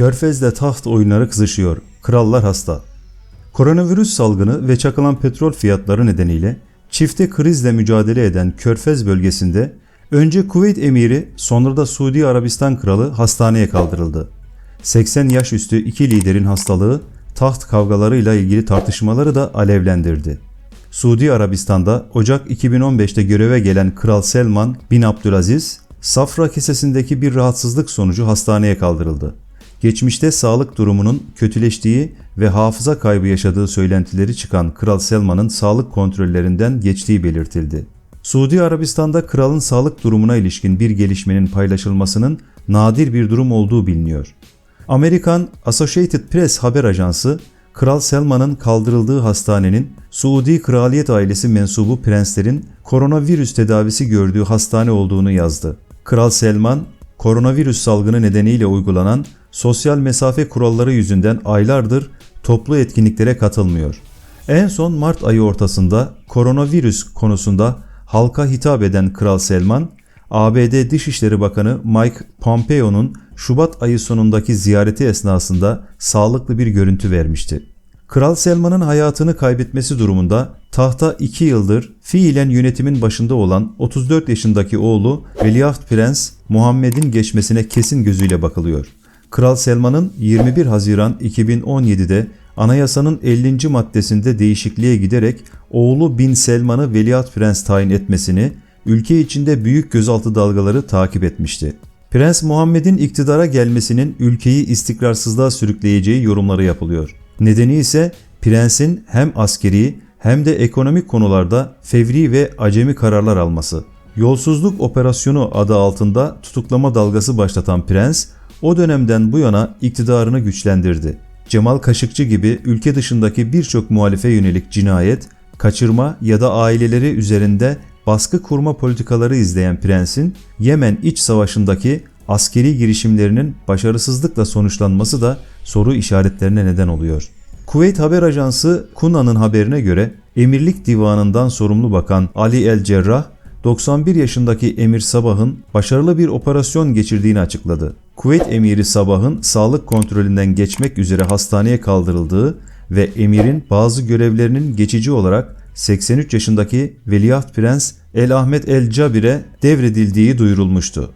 Körfez'de taht oyunları kızışıyor. Krallar hasta. Koronavirüs salgını ve çakılan petrol fiyatları nedeniyle çifte krizle mücadele eden Körfez bölgesinde önce Kuveyt emiri sonra da Suudi Arabistan kralı hastaneye kaldırıldı. 80 yaş üstü iki liderin hastalığı taht kavgalarıyla ilgili tartışmaları da alevlendirdi. Suudi Arabistan'da Ocak 2015'te göreve gelen Kral Selman bin Abdülaziz, safra kesesindeki bir rahatsızlık sonucu hastaneye kaldırıldı. Geçmişte sağlık durumunun kötüleştiği ve hafıza kaybı yaşadığı söylentileri çıkan Kral Selman'ın sağlık kontrollerinden geçtiği belirtildi. Suudi Arabistan'da kralın sağlık durumuna ilişkin bir gelişmenin paylaşılmasının nadir bir durum olduğu biliniyor. Amerikan Associated Press haber ajansı, Kral Selman'ın kaldırıldığı hastanenin Suudi kraliyet ailesi mensubu prenslerin koronavirüs tedavisi gördüğü hastane olduğunu yazdı. Kral Selman, koronavirüs salgını nedeniyle uygulanan sosyal mesafe kuralları yüzünden aylardır toplu etkinliklere katılmıyor. En son Mart ayı ortasında koronavirüs konusunda halka hitap eden Kral Selman, ABD Dışişleri Bakanı Mike Pompeo'nun Şubat ayı sonundaki ziyareti esnasında sağlıklı bir görüntü vermişti. Kral Selman'ın hayatını kaybetmesi durumunda tahta 2 yıldır fiilen yönetimin başında olan 34 yaşındaki oğlu Veliaht Prens Muhammed'in geçmesine kesin gözüyle bakılıyor. Kral Selman'ın 21 Haziran 2017'de anayasanın 50. maddesinde değişikliğe giderek oğlu Bin Selman'ı Veliaht Prens tayin etmesini ülke içinde büyük gözaltı dalgaları takip etmişti. Prens Muhammed'in iktidara gelmesinin ülkeyi istikrarsızlığa sürükleyeceği yorumları yapılıyor. Nedeni ise prensin hem askeri hem de ekonomik konularda fevri ve acemi kararlar alması. Yolsuzluk operasyonu adı altında tutuklama dalgası başlatan prens o dönemden bu yana iktidarını güçlendirdi. Cemal Kaşıkçı gibi ülke dışındaki birçok muhalife yönelik cinayet, kaçırma ya da aileleri üzerinde baskı kurma politikaları izleyen prensin Yemen iç savaşındaki askeri girişimlerinin başarısızlıkla sonuçlanması da soru işaretlerine neden oluyor. Kuveyt Haber Ajansı Kuna'nın haberine göre Emirlik Divanı'ndan sorumlu bakan Ali El Cerrah, 91 yaşındaki Emir Sabah'ın başarılı bir operasyon geçirdiğini açıkladı. Kuveyt Emiri Sabah'ın sağlık kontrolünden geçmek üzere hastaneye kaldırıldığı ve emirin bazı görevlerinin geçici olarak 83 yaşındaki Veliaht Prens El Ahmet El Cabir'e devredildiği duyurulmuştu.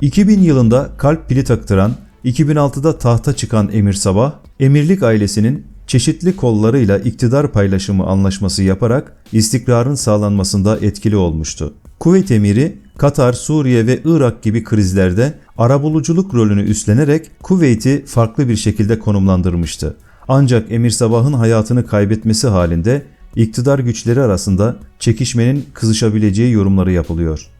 2000 yılında kalp pili taktıran, 2006'da tahta çıkan Emir Sabah, emirlik ailesinin çeşitli kollarıyla iktidar paylaşımı anlaşması yaparak istikrarın sağlanmasında etkili olmuştu. Kuveyt emiri Katar, Suriye ve Irak gibi krizlerde arabuluculuk rolünü üstlenerek Kuveyt'i farklı bir şekilde konumlandırmıştı. Ancak Emir Sabah'ın hayatını kaybetmesi halinde iktidar güçleri arasında çekişmenin kızışabileceği yorumları yapılıyor.